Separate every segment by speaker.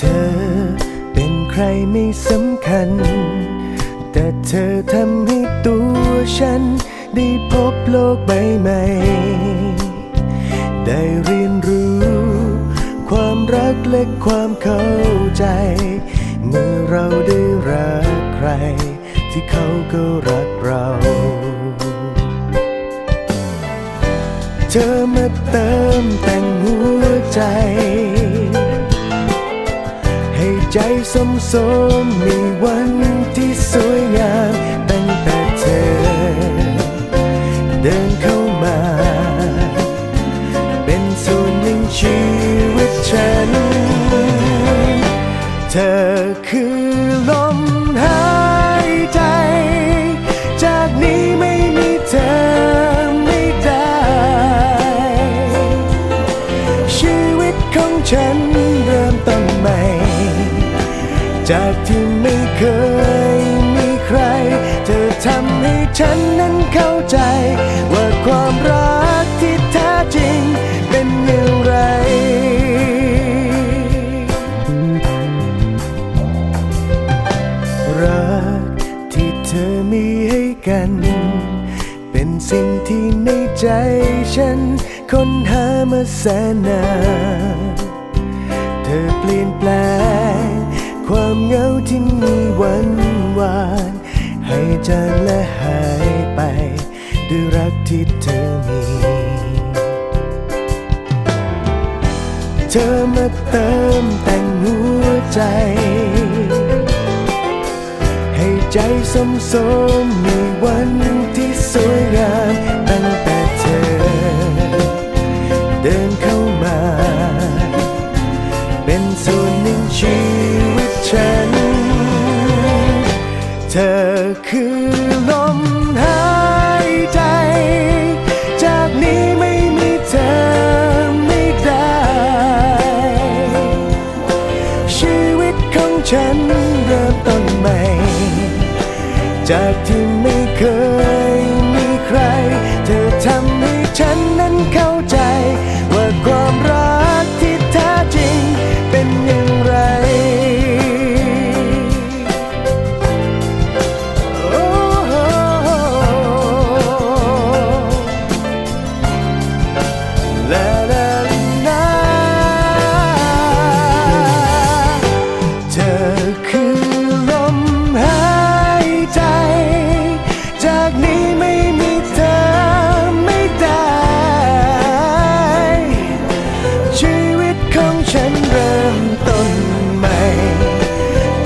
Speaker 1: เธอเป็นใครไม่สำคัญ แต่เธอทำให้ตัวฉัน ได้พบโลกใบใหม่ ได้เรียนรู้ ความรักและความเข้าใจ เมื่อเราได้รักใคร ที่เขาก็รักเรา เธอมาเติมแต่งหัวใจ ใจสมสมมีวันที่สวยงามตั้งแต่เธอ เดินเข้ามา เป็นส่วนหนึ่งชีวิตฉัน เธอคือ จากที่ไม่เคยมีใคร เธอทำให้ฉันนั้นเข้าใจ ว่าความรักที่แท้จริงเป็นอย่างไร รักที่เธอมีให้กัน เป็นสิ่งที่ในใจฉันค้นหามาแสนนาน ที่เธอมี เธอมาเติมแต่งหัวใจ ให้ใจสมสมมีวันที่สวยงามตั้งแต่เธอ เดินเข้ามา เป็นส่วนหนึ่งชีวิตฉัน เธอคือลม จากที่ไม่เคยมีใคร เธอทำให้ฉันนั้นเข้าใจ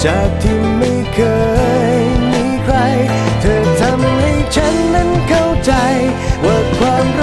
Speaker 1: จากที่ไม่เคยมีใคร เธอทำให้ฉันนั้นเข้าใจว่าความรัก